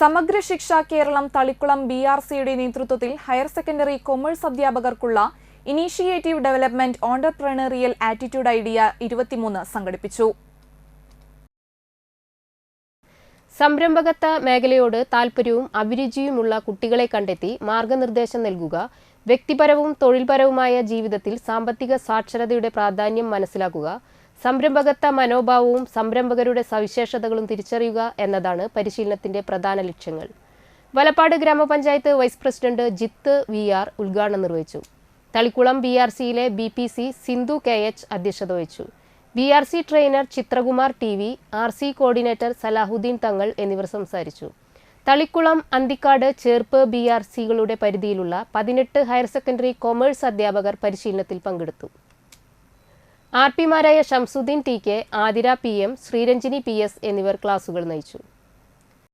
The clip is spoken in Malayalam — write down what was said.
സമഗ്ര ശിക്ഷ കേരളം തളിക്കുളം ബി ആർ സിയുടെ നേതൃത്വത്തിൽ higher secondary commerce അധ്യാപകർക്കുള്ള initiative development entrepreneurial attitude idea ഇരുപത്തിമൂന്ന് സംഘടിപ്പിച്ചു. സംരംഭകത്വ മേഖലയോട് താൽപ്പര്യവും അഭിരുചിയുമുള്ള കുട്ടികളെ കണ്ടെത്തി മാർഗനിർദ്ദേശം നൽകുക വ്യക്തിപരവും തൊഴിൽപരവുമായ ജീവിതത്തിൽ സാമ്പത്തിക സാക്ഷരതയുടെ പ്രാധാന്യം മനസ്സിലാക്കുക സംരംഭകത്വ മനോഭാവവും സംരംഭകരുടെ സവിശേഷതകളും തിരിച്ചറിയുക എന്നതാണ് പരിശീലനത്തിന്റെ പ്രധാന ലക്ഷ്യങ്ങൾ. വലപ്പാട് ഗ്രാമപഞ്ചായത്ത് vice president Jith V R ഉദ്ഘാടനം നിർവഹിച്ചു. തളിക്കുളം ബി ആർ സിയിലെ B P C Sindhu K H അധ്യക്ഷത വഹിച്ചു. B R C trainer Chithrakumar T V R C coordinator Salahuddin Thangal എന്നിവർ സംസാരിച്ചു. തളിക്കുളം അന്തിക്കാട് ചേർപ്പ് ബി ആർ സികളുടെ പരിധിയിലുള്ള പതിനെട്ട് ഹയർ സെക്കൻഡറി കൊമേഴ്സ് അധ്യാപകർ പരിശീലനത്തിൽ പങ്കെടുത്തു. R പിമാരായ Shamsuddin T K Athira P M Sreeranjini P S എന്നിവർ ക്ലാസുകൾ നയിച്ചു.